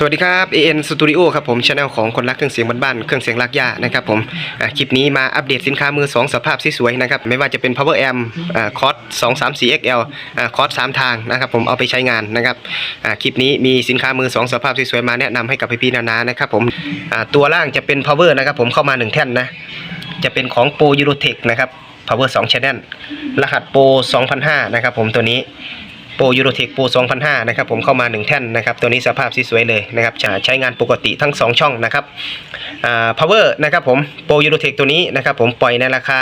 สวัสดีครับ AN Studio ครับผมช anel ของคนรักเครื่องเสียงบ้านๆเครื่องเสียงรักย่านะครับผมคลิปนี้มาอัปเดตสินค้ามือ 2 สภาพสวยๆนะครับไม่ว่าจะเป็น Power Amp อ่าคอร์ส2 3 4 XL อ่าคอร์ส3ทางนะครับผมเอาไปใช้งานนะครับคลิปนี้มีสินค้ามือ 2 สภาพสวยๆมาแนะนำให้กับพี่ๆนานานะครับผมตัวล่างจะเป็น Power นะครับผมเข้ามา 1 แท่นนะจะเป็นของ Pro Eurotech นะครับ Power 2 Channel รหัส Pro 2005นะครับผมตัวนี้ โปรยูโรเทคโปร2005นะครับผมเข้ามา 1 แท่นนะครับ ตัวนี้สภาพสวยเลยนะครับจะใช้งานปกติทั้ง 2 ช่องนะครับอ่า power นะครับผมโปรยูโรเทคตัวนี้นะครับผมปล่อยในราคา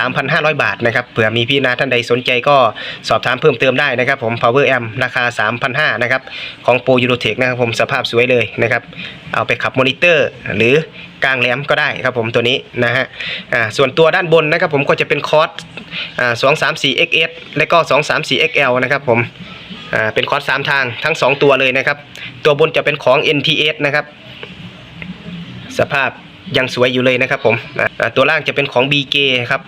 3,500 บาทนะครับเผื่อมีพี่นาท่านใดสนใจก็สอบถามเพิ่มเติมได้นะครับผม power amp ราคา 3,500นะครับของโปรยูโรเทคนะครับผมสภาพสวยเลยนะครับเอาไปขับมอนิเตอร์หรือกลางแหลมก็ได้ครับผมตัวนี้นะฮะอ่าส่วนตัวด้านบนนะครับผมก็จะเป็นคอร์สอ่า234 XS และก็234 XL นะครับผม อ่าเป็นคอร์สสามทางทั้ง2ตัวเลยนะครับ ตัวบนจะเป็นของ NTS นะครับ สภาพยังสวยอยู่เลยนะครับผมตัวล่างจะเป็นของ BK ครับ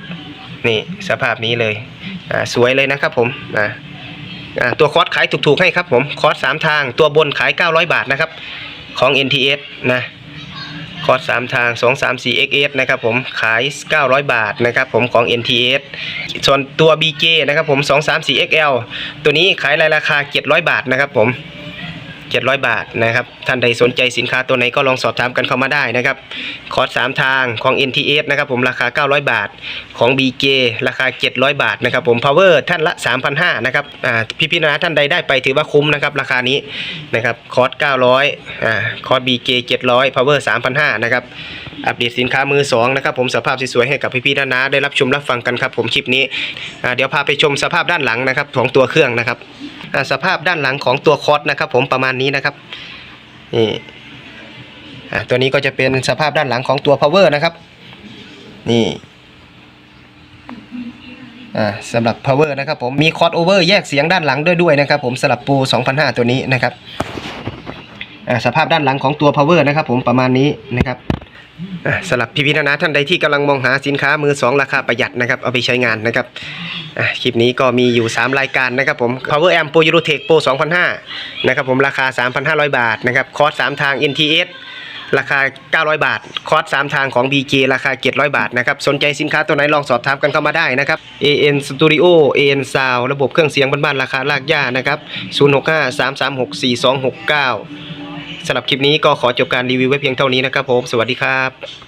นี่สภาพนี้เลยสวยเลยนะครับผมตัวคอร์สขายถูกๆให้ครับผมคอร์สสามทางตัวบนขาย 900 บาทนะครับของ NTS นะ คอร์ส3ทาง 2 3 4 XS นะครับผมขาย 900 บาทนะครับผมของ NTS ส่วนตัว BJ นะครับผม 2 3 4 XL ตัวนี้ขายรายราคา 700 บาทนะครับผม 700 บาทนะครับ ท่านใดสนใจสินค้าตัวไหนก็ลองสอบถามกันเข้ามาได้นะครับ คอร์ส3ทางของ NTS นะครับผมราคา 900 บาทของ BJ ราคา 700 บาทนะครับผม Power ท่านละ 3,500นะครับอ่าพี่พี่นะท่านใดได้ไปถือว่าคุ้มนะครับราคานี้นะครับคอร์ส900อ่าคอร์ส BJ 700 Power 3,500นะครับอัปเดตสินค้ามือ2นะครับผมสภาพสวยๆให้กับพี่ๆนาๆได้รับชมรับฟังกันครับผมคลิปนี้อ่าเดี๋ยวพาไปชมสภาพด้านหลังนะครับของตัวเครื่องนะครับ สภาพด้านหลังของตัวคอร์สนะครับ ผมประมาณนี้นะครับนี่ตัวนี้ก็จะเป็นสภาพด้านหลังของตัว power นะครับ นี่สำหรับ power นะครับผมมีคอร์สโอเวอร์แยกเสียงด้านหลังด้วยด้วยนะครับ ผมสำหรับปู 2005 ตัวนี้นะครับ สภาพด้านหลังของตัว power นะครับ ผมประมาณนี้นะครับสำหรับพี่พิธนาท่านใดที่กำลังมองหาสินค้ามือสองราคาประหยัดนะครับเอาไปใช้งานนะครับคลิปนี้ก็มีอยู่ 3 รายการนะครับผม Power Amp Pro Eurotech Pro 2005นะครับผมราคา 3,500 บาทนะครับคอร์ส3ทาง NTS ราคา 900 บาท คอร์ส3ทางของ BK ราคา 700 บาทนะครับ สนใจสินค้าตัวไหนลองสอบถามกันเข้ามาได้นะครับ AN Studio AN Sound ระบบเครื่องเสียงบ้านๆราคาลากย่านะครับ 065 336 4269 สำหรับคลิปนี้ก็ขอจบการรีวิวไว้เพียงเท่านี้นะครับผม สวัสดีครับ